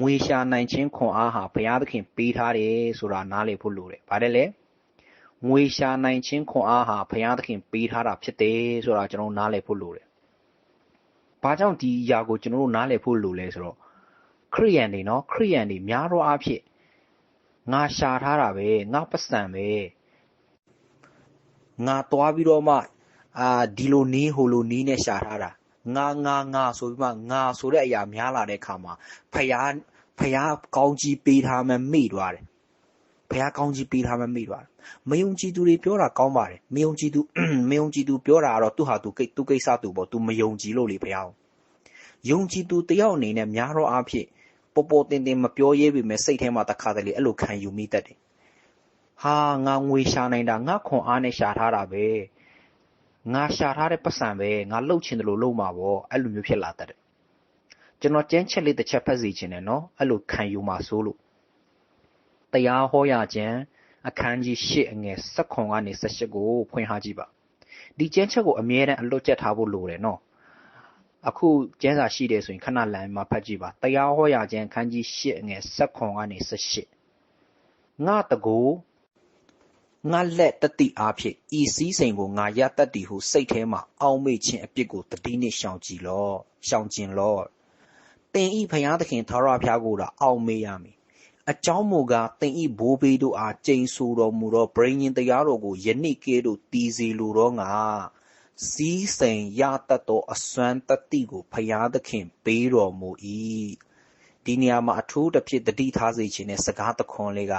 ငွေရှာနိုင်ခြင်းခွန်အားဟာဘုရားသခင်ပေးထားတယ်ဆိုတာနားလည်ဖို့လိုတယ်ဗါတယ်လေငွေရှာနိုင်ခြင်းခွန်အားဟာဘုရားသခင်ပေးထားတာဖြစ်တယ်ဆိုတာကျွန်တော်နားလည်ဖို့လိုတယ်ဘာကြောင့်ဒီအရာကိုကျွန်တော်တို့နားလည်ဖို့လိုလဲဆိုတော့ခရိယန်တွေနော်ခရိယန်တွေများသောအားဖြင့်ငါရှာထားတာပဲငါပတ်စံပဲငါသွားပြီးတော့မှအာဒီလိုနီးဟိုလိုနီးနဲ့ရှာထားတာ ငါငါငါဆိုပြီးမှငါဆိုတဲ့အရာများလာတဲ့အခါမှာဖယားဖယားကောင်းကြီးပေးထားမှမေ့သွားတယ်ဖယားကောင်းကြီးပေးထားမှမေ့သွားတယ်မယုံကြည်သူတွေပြောတာကောင်းပါတယ်မယုံကြည်သူမယုံကြည်သူပြောတာကတော့သူဟာသူကိသူကိစ္စသူပေါ့သူမယုံကြည်လို့လေဖယားယုံကြည်သူတယောက်အနေနဲ့များတော့အဖြစ်ပေါ်ပေါ်တင်တင်မပြောရဲပေမဲ့စိတ်ထဲမှာတခါတလေအဲ့လိုခံယူမိတတ်တယ်ဟာငါငွေရှာနိုင်တာငါခွန်အားနဲ့ရှာထားတာပဲ ငါရှာထားတဲ့ပတ်စံပဲငါလှုပ်ချင်တယ်လို့လှုပ်မှာပေါ့အဲ့လိုမျိုးဖြစ်လာတတ်တယ်ကျွန်တော်ကြမ်းချက်လေးတစ်ချက်ဖတ်စီခြင်းတယ်နော်အဲ့လိုခံယူမှာစိုးလို့တရားဟောရခြင်းအခန်းကြီး၈အငယ်၁၇ကနေ၁၈ကိုဖွင့်ထားကြည့်ပါဒီကျမ်းချက်ကိုအမြဲတမ်းအလွတ်ကျက်ထားဖို့လိုတယ်နော်အခုကျမ်းစာရှိတယ်ဆိုရင်ခဏလမ်းမှာဖတ်ကြည့်ပါတရားဟောရခြင်းအခန်းကြီး၈အငယ်၁၇ကနေ၁၈ငါတကူ ငါလက်တတိအားဖြင့်ဤစည်းစိမ်ကိုငါရတတ်သည်ဟုစိတ်ထဲမှအောက်မေ့ခြင်းအပြစ်ကိုတတိနှင့်ရှောင်ကြည်လော့ရှောင်ကျင်လော့တင်ဤဖျားသခင်သာရဖျားကိုသာအောက်မေ့ရမည်အကြောင်းမူကားတင်ဤဘိုးဘေးတို့အားကျိန်ဆူတော်မူသောဗြိဉ္ဉ်တရားတော်ကိုယနေ့ကဲ့သို့တည်စေလိုတော့ငါစည်းစိမ်ရတတ်သောအစွမ်းတတိကိုဖျားသခင်ပေးတော်မူ၏ဒီနေရာမှာအထူးတစ်ဖြစ်တတိထားစေခြင်းနဲ့စကားတခွန်းလေးက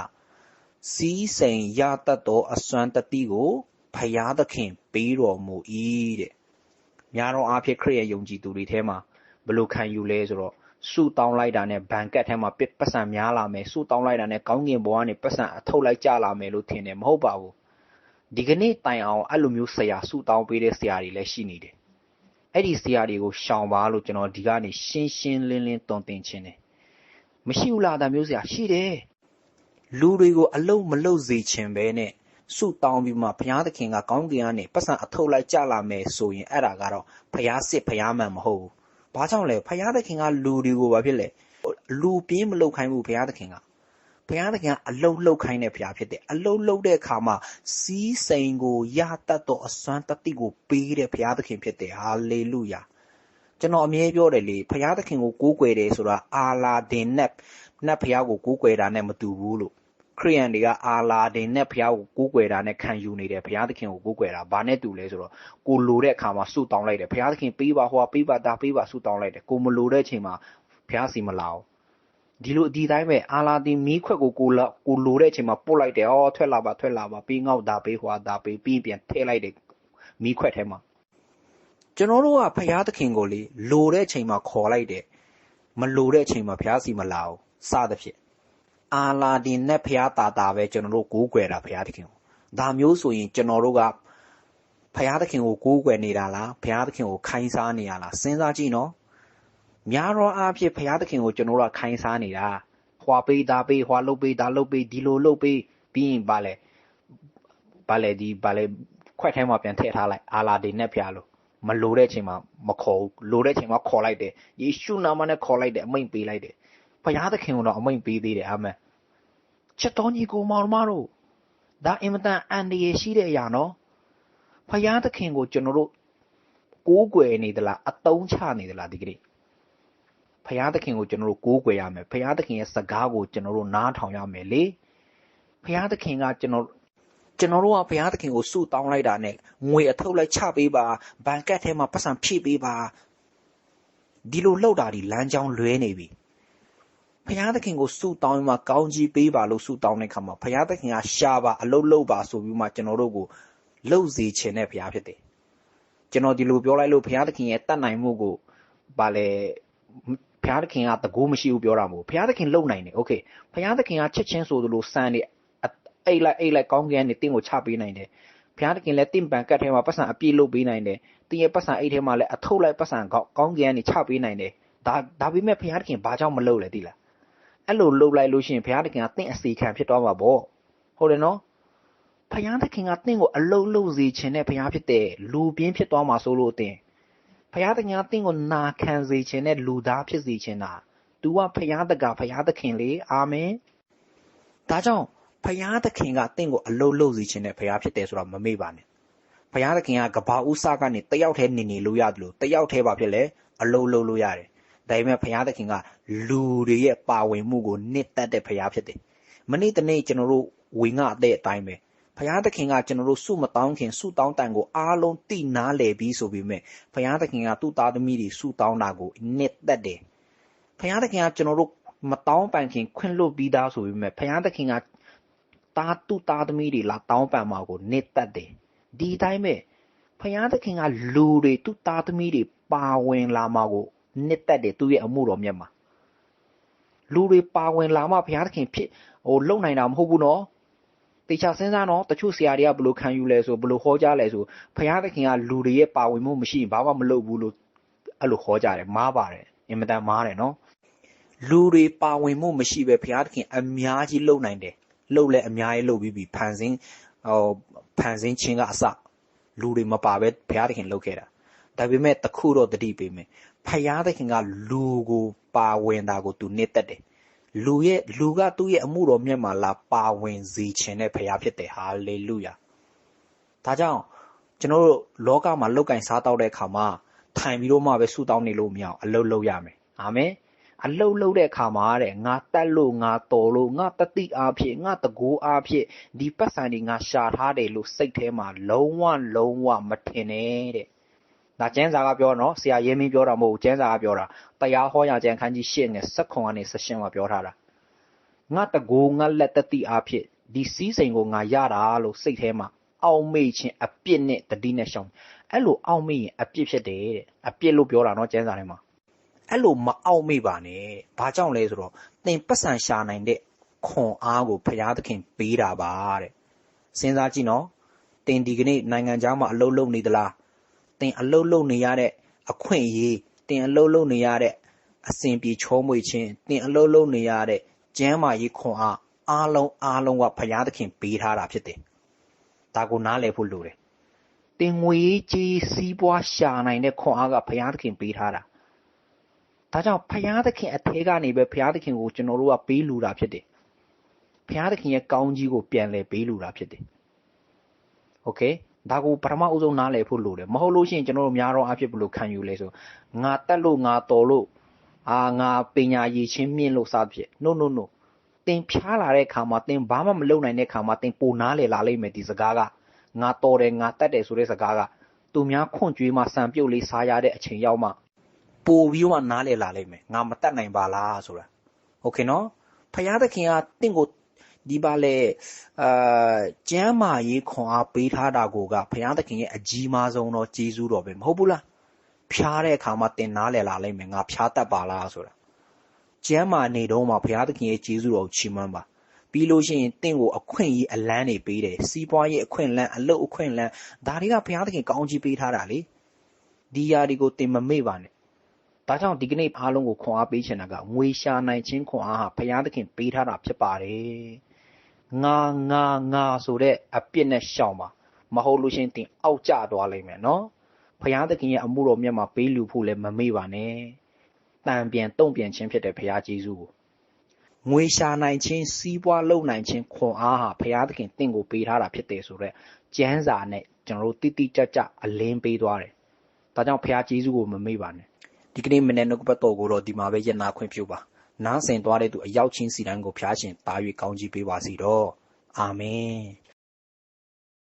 စီးစိမ်ရတတ်သောအစွမ်းတတိကိုဖယားသခင်ပေးတော်မူ၏တဲ့များသောအားဖြင့်ခရစ်ယာန်ယုံကြည်သူတွေထဲမှာဘယ်လိုခံယူလဲဆိုတော့စုတောင်းလိုက်တာနဲ့ဘန်ကတ်ထဲမှာပစ်ပတ်စံများလာမယ်စုတောင်းလိုက်တာနဲ့ကောင်းကင်ဘဝကနေပတ်စံအထုတ်လိုက်ကြလာမယ်လို့ထင်တယ်မဟုတ်ပါဘူးဒီကနေ့တိုင်အောင်အဲ့လိုမျိုးဆရာစုတောင်းပေးတဲ့ဆရာတွေလည်းရှိနေတယ်အဲ့ဒီဆရာတွေကိုရှောင်ပါလို့ကျွန်တော်ဒီကနေရှင်းရှင်းလင်းလင်းတုံသင်ခြင်းတယ်မရှိဘူးလားဒါမျိုးဆရာရှိတယ် လူတွေကိုအလုံးမလုံးစေချင်ပဲနဲ့ဆုတောင်းပြီးမှဘုရားသခင်ကကောင်းကင်ကနေပတ်စံအထုတ်လိုက်ကြလာမယ်ဆိုရင်အဲ့ဒါကတော့ဘုရားစစ်ဘုရားမှန်မဟုတ်ဘူး။ဘာကြောင့်လဲဘုရားသခင်ကလူတွေကိုဘာဖြစ်လဲလူပြင်းမလုပ်ခိုင်းဘူးဘုရားသခင်ကဘုရားသခင်ကအလုံးလှုပ်ခိုင်းတဲ့ဘုရားဖြစ်တယ်အလုံးလှုပ်တဲ့အခါမှာစီးစိမ်ကိုရတတ်သောအစွမ်းတတိကိုပေးတဲ့ဘုရားသခင်ဖြစ်တယ်ဟာလေလုယာကျွန်တော်အမြဲပြောတယ်လေဘုရားသခင်ကိုကိုးကွယ်တယ်ဆိုတာအာလာဒင်နဲ့နတ်ဘုရားကိုကိုးကွယ်တာနဲ့မတူဘူးလို့ ခရိယန်တွေကအာလာဒင်နဲ့ဘုရားကိုကိုးကွယ်တာနဲ့ခံယူနေတယ်ဘုရားသခင်ကိုကိုးကွယ်တာဘာနဲ့တူလဲဆိုတော့ကိုလိုတဲ့အခါမှာဆုတောင်းလိုက်တယ်ဘုရားသခင်ပေးပါဟောပေးပါဒါပေးပါဆုတောင်းလိုက်တယ်ကိုမလိုတဲ့အချိန်မှာဘုရားစီမလာဘူးဒီလိုဒီတိုင်းပဲအာလာဒီမီးခွက်ကိုကိုလကိုလိုတဲ့အချိန်မှာပုတ်လိုက်တယ်အော်ထွက်လာပါထွက်လာပါပြီးငေါ့ဒါပေးဟွာဒါပေးပြီးပြန်ထည့်လိုက်တယ်မီးခွက်ထဲမှာကျွန်တော်တို့ကဘုရားသခင်ကိုလေလိုတဲ့အချိန်မှာခေါ်လိုက်တယ်မလိုတဲ့အချိန်မှာဘုရားစီမလာဘူးစသဖြင့် အာလာဒင်နဲ့ဖះတာတာပဲကျွန်တော်တို့ကိုးကွယ်တာဖះသခင်ကိုဒါမျိုးဆိုရင်ကျွန်တော်တို့ကဖះသခင်ကိုကိုးကွယ်နေတာလားဖះသခင်ကိုခိုင်းစားနေရလားစဉ်းစားကြည့်နော်များတော့အားဖြင့်ဖះသခင်ကိုကျွန်တော်တို့ကခိုင်းစားနေတာဟွာပေးဒါပေးဟွာလုတ်ပေးဒါလုတ်ပေးဒီလိုလုတ်ပေးပြီးရင်ဗာလဲဗာလဲဒီဗာလဲခွက်ထဲမှာပြန်ထည့်ထားလိုက်အာလာဒင်နဲ့ဖះလို့မလိုတဲ့အချိန်မှာမခေါ်ဘူးလိုတဲ့အချိန်မှာခေါ်လိုက်တယ်ယေရှုနာမနဲ့ခေါ်လိုက်တယ်အမိန့်ပေးလိုက်တယ် ဘုရားသခင်ကတော့အမိန့်ပေးသေးတယ်အာမင်ချက်တော်ညီကိုမောင်မတို့ဒါအင်မတန်အန္တရာယ်ရှိတဲ့အရာနော်ဖယားသခင်ကိုကျွန်တော်တို့ကိုးကွယ်နေသလားအတုံးချနေသလားဒီကနေ့ဖယားသခင်ကိုကျွန်တော်တို့ကိုးကွယ်ရမယ်ဖယားသခင်ရဲ့စကားကိုကျွန်တော်တို့နားထောင်ရမယ်လေဖယားသခင်ကကျွန်တော်ကျွန်တော်တို့ကဘုရားသခင်ကိုဆုတောင်းလိုက်တာနဲ့ငွေအထုတ်လိုက်ချပေးပါဘန်ကတ်ထဲမှာပတ်စံဖြည့်ပေးပါဒီလိုလှုပ်တာဒီလမ်းကြောင်းလွဲနေပြီ ဖရာသခင်ကိုဆုတောင်းပြီးမှကောင်းကြီးပေးပါလို့ဆုတောင်းတဲ့ခါမှာဖရာသခင်ကရှာပါအလုတ်လုတ်ပါဆိုပြီးမှကျွန်တော်တို့ကိုလှုပ်စေခြင်းနဲ့ဖရာဖြစ်တယ်ကျွန်တော်ဒီလိုပြောလိုက်လို့ဖရာသခင်ရဲ့တတ်နိုင်မှုကိုဗာလေဖရာသခင်ကတကူမရှိဘူးပြောတာမဟုတ်ဖရာသခင်လုံနိုင်တယ်โอเคဖရာသခင်ကချက်ချင်းဆိုသလိုစံနေအိတ်လိုက်အိတ်လိုက်ကောင်းကင်ကနေတင့်ကိုချပေးနိုင်တယ်ဘုရားသခင်လည်းတင့်ပံကတ်ထဲမှာပတ်စံအပြည့်လုပ်ပေးနိုင်တယ်တင်းရဲ့ပတ်စံအိတ်ထဲမှာလည်းအထုတ်လိုက်ပတ်စံကောင်းကင်ကနေချပေးနိုင်တယ်ဒါဒါပေမဲ့ဘုရားသခင်ဘာကြောင့်မလုပ်လဲသိလား အဲ့လိုလှုပ်လိုက်လို့ရှိရင်ဘုရားသခင်ကတင့်အစီခံဖြစ်သွားမှာပေါ့ဟုတ်တယ်နော်ဘုရားသခင်ကတင့်ကိုအလုံးလုံးစေခြင်းနဲ့ဘုရားဖြစ်တဲ့လူပြင်းဖြစ်သွားမှာဆိုလို့အတင်ဘုရားသခင်ကတင့်ကိုနာခံစေခြင်းနဲ့လူသားဖြစ်စေခြင်းတာ။ तू ကဖရာတကဖရာသခင်လေအာမင်။ဒါကြောင့်ဖရာသခင်ကတင့်ကိုအလုတ်လုတ်စီခြင်းနဲ့ဖရာဖြစ်တယ်ဆိုတော့မမေ့ပါနဲ့။ဖရာသခင်ကကဘာဥစကနေတယောက်တည်းနေနေလို့ရတယ်လို့တယောက်တည်းပါဖြစ်လဲအလုတ်လုတ်လို့ရတယ်။ ဒါပေမဲ့ဖရာသခင်ကလူတွေရဲ့ပါဝင်မှုကိုနှစ်သက်တဲ့ဖရာဖြစ်တယ်။မနေ့တနေ့ကျွန်တော်တို့ဝေငှအတဲ့အတိုင်းပဲဖရာသခင်ကကျွန်တော်တို့စုမတောင်းခင်စုတောင်းတန်ကိုအားလုံးတိနားလည်ပြီးဆိုပြီးမြဲဖရာသခင်ကသူ့သားသမီးတွေစုတောင်းတာကိုနှစ်သက်တယ်။ဖရာသခင်ကကျွန်တော်တို့မတောင်းပန်ခင်ခွင့်လွတ်ပြီးသားဆိုပြီးမြဲဖရာသခင်ကတာသူ့သားသမီးတွေလာတောင်းပန်မှာကိုနှစ်သက်တယ်။ဒီတိုင်းပဲဖရာသခင်ကလူတွေသူ့သားသမီးတွေပါဝင်လာမှာကို နှစ်သက်တယ်သူ့ရဲ့အမှုတော်မြတ်မှာလူတွေပါဝင်လာမှဘုရားသခင်ဖြစ်ဟိုလုံနိုင်တာမဟုတ်ဘူးနော်တေချာစဉ်းစားနော်တချို့ဆရာတွေကဘယ်လိုခံယူလဲဆိုဘယ်လိုဟောကြားလဲဆိုဘုရားသခင်ကလူတွေရဲ့ပါဝင်မှုမရှိရင်ဘာမှမလုပ်ဘူးလို့အဲ့လိုဟောကြားတယ်မားပါတယ်အင်မတန်မားတယ်နော်လူတွေပါဝင်မှုမရှိပဲဘုရားသခင်အများကြီးလုံနိုင်တယ်လုံလဲအများကြီးလုံပြီးပြီဖန်ဆင်းဟိုဖန်ဆင်းခြင်းကအစလူတွေမပါပဲဘုရားသခင်လုပ်ခဲ့တာဒါပေမဲ့တခုတော့တတိပေးမယ် ဖယားသခင်ကလူကိုပါဝင်တာကိုသူနှစ်သက်တယ်လူရဲ့လူကသူ့ရဲ့အမှုတော်မြတ်မှာလာပါဝင်စေခြင်းတဲ့ဖယားဖြစ်တယ်ဟာလေလုယာဒါကြောင့်ကျွန်တော်တို့လောကမှာလောက်ကင်စားတော့တဲ့အခါမှာထိုင်ပြီးတော့မှပဲဆူတောင်းနေလို့မရအောင်အလုပ်လုပ်ရမယ်အာမင်အလုတ်လုတ်တဲ့အခါမှာတဲ့ငါတက်လို့ငါတော်လို့ငါတတိအားဖြင့်ငါတကိုးအားဖြင့်ဒီပတ်စံတွေငါရှာထားတယ်လို့စိတ်ထဲမှာလုံးဝလုံးဝမထင်နဲ့တဲ့ ဒါကျန်းစာကပြောနော်ဆရာရဲမင်းပြောတာမဟုတ်ဘူးကျန်းစာကပြောတာတရားဟောရာကျမ်းခန်းကြီးရှင်းငယ်စက်ခွန်ကနေဆက်ရှင်မှာပြောထားတာငါတကိုးငါလက်တတိအားဖြင့်ဒီစည်းစိမ်ကိုငါရတာလို့စိတ်ထဲမှာအောက်မေ့ခြင်းအပြစ်နဲ့တတိနဲ့ရှောင်အဲ့လိုအောက်မေ့ရင်အပြစ်ဖြစ်တယ်တဲ့အပြစ်လို့ပြောတာနော်ကျန်းစာထဲမှာအဲ့လိုမအောက်မေ့ပါနဲ့ဘာကြောင့်လဲဆိုတော့သင်ပတ်စံရှာနိုင်တဲ့ခွန်အားကိုဘုရားသခင်ပေးတာပါတဲ့စဉ်းစားကြည့်နော်သင်ဒီကနေ့နိုင်ငံခြားမှာအလုပ်လုပ်နေသလား တင်အလုတ်လုံနေရတဲ့အခွင့်အရေးတင်အလုတ်လုံနေရတဲ့အစဉ်ပြေချောမွေခြင်းတင်အလုတ်လုံနေရတဲ့ကျမ်းမာရေးခွန်အားအားလုံးအားလုံးကဘုရားသခင်ပေးထားတာဖြစ်တယ်။ဒါကိုနားလည်ဖို့လိုတယ်။တင်ငွေကြီးစီးပွားရှာနိုင်တဲ့ခွန်အားကဘုရားသခင်ပေးထားတာ။ဒါကြောင့်ဘုရားသခင်အထဲကနေပဲဘုရားသခင်ကိုကျွန်တော်တို့ကပေးလူတာဖြစ်တယ်။ဘုရားသခင်ရဲ့ကောင်းကြီးကိုပြန်လဲပေးလူတာဖြစ်တယ်။ Okay ဒါကိုပထမအဦးဆုံးနားလည်ဖို့လိုတယ်မဟုတ်လို့ရှိရင်ကျွန်တော်တို့များတော့အဖြစ်ဘလို့ခံယူလဲဆိုငါတက်လို့ငါတော်လို့အာငါပညာရည်ချင်းမြင့်လို့စဖြစ် no no no တင်ဖြားလာတဲ့ခါမှာတင်ဘာမှမလုပ်နိုင်တဲ့ခါမှာတင်ပိုနားလေလာလိမ့်မယ်ဒီစကားကငါတော်တယ်ငါတက်တယ်ဆိုတဲ့စကားကသူများခွန့်ကြွေးမှစံပြုတ်လေးစားရတဲ့အချိန်ရောက်မှပိုပြီးမှနားလေလာလိမ့်မယ်ငါမတက်နိုင်ပါလားဆိုတာโอเคနော်ဖယားသခင်ကတင့်ကို ဒီပါလေအာကျမ်းမာရေးခွန်အားပေးထားတာကိုကဘုရားသခင်ရဲ့အကြီးမားဆုံးသောကျေးဇူးတော်ပဲမဟုတ်ဘူးလားဖျားတဲ့အခါမှာတင်နားလည်လာလိမ့်မယ်ငါဖျားတတ်ပါလားဆိုတာကျမ်းမာနေတော့မှဘုရားသခင်ရဲ့ကျေးဇူးတော်ကိုချီးမွမ်းပါပြီးလို့ရှိရင်တင့်ကိုအခွင့်အရေးအလန်းတွေပေးတယ်စီးပွားရေးအခွင့်အလန်းအလုပ်အခွင့်အလန်းဒါတွေကဘုရားသခင်ကောင်းချီးပေးထားတာလေဒီຢာတွေကိုတင်မမေ့ပါနဲ့ဒါကြောင့်ဒီကနေ့အားလုံးကိုခွန်အားပေးချင်တာကငွေရှာနိုင်ခြင်းခွန်အားဟာဘုရားသခင်ပေးထားတာဖြစ်ပါတယ် ငါငါငါဆိုတဲ့အပြစ်နဲ့ရှောင်ပါမဟုတ်လို့ရှင်တင်အောက်ကျသွားလိမ့်မယ်နော်ဖယားသခင်ရဲ့အမှုတော်မြတ်မှာပေးလူဖို့လည်းမမေ့ပါနဲ့တန်ပြန်တုံ့ပြန်ခြင်းဖြစ်တဲ့ဖယားဂျေဇုကိုငွေရှာနိုင်ခြင်းစီးပွားလုပ်နိုင်ခြင်းခွန်အားဟာဖယားသခင်တင့်ကိုပေးထားတာဖြစ်တယ်ဆိုတော့ကျမ်းစာနဲ့ကျွန်တော်တို့တိတိကျကျအလင်းပေးသွားတယ်ဒါကြောင့်ဖယားဂျေဇုကိုမမေ့ပါနဲ့ဒီကနေ့မနေ့နှုတ်ပတ်တော်ကိုတော့ဒီမှာပဲရနာခွင့်ပြုပါ နားဆင်သွားတဲ့သူအရောက်ချင်းစီတိုင်းကိုဖျားရှင်တာ၍ကောင်းကြီးပေးပါစီတော့အာမင်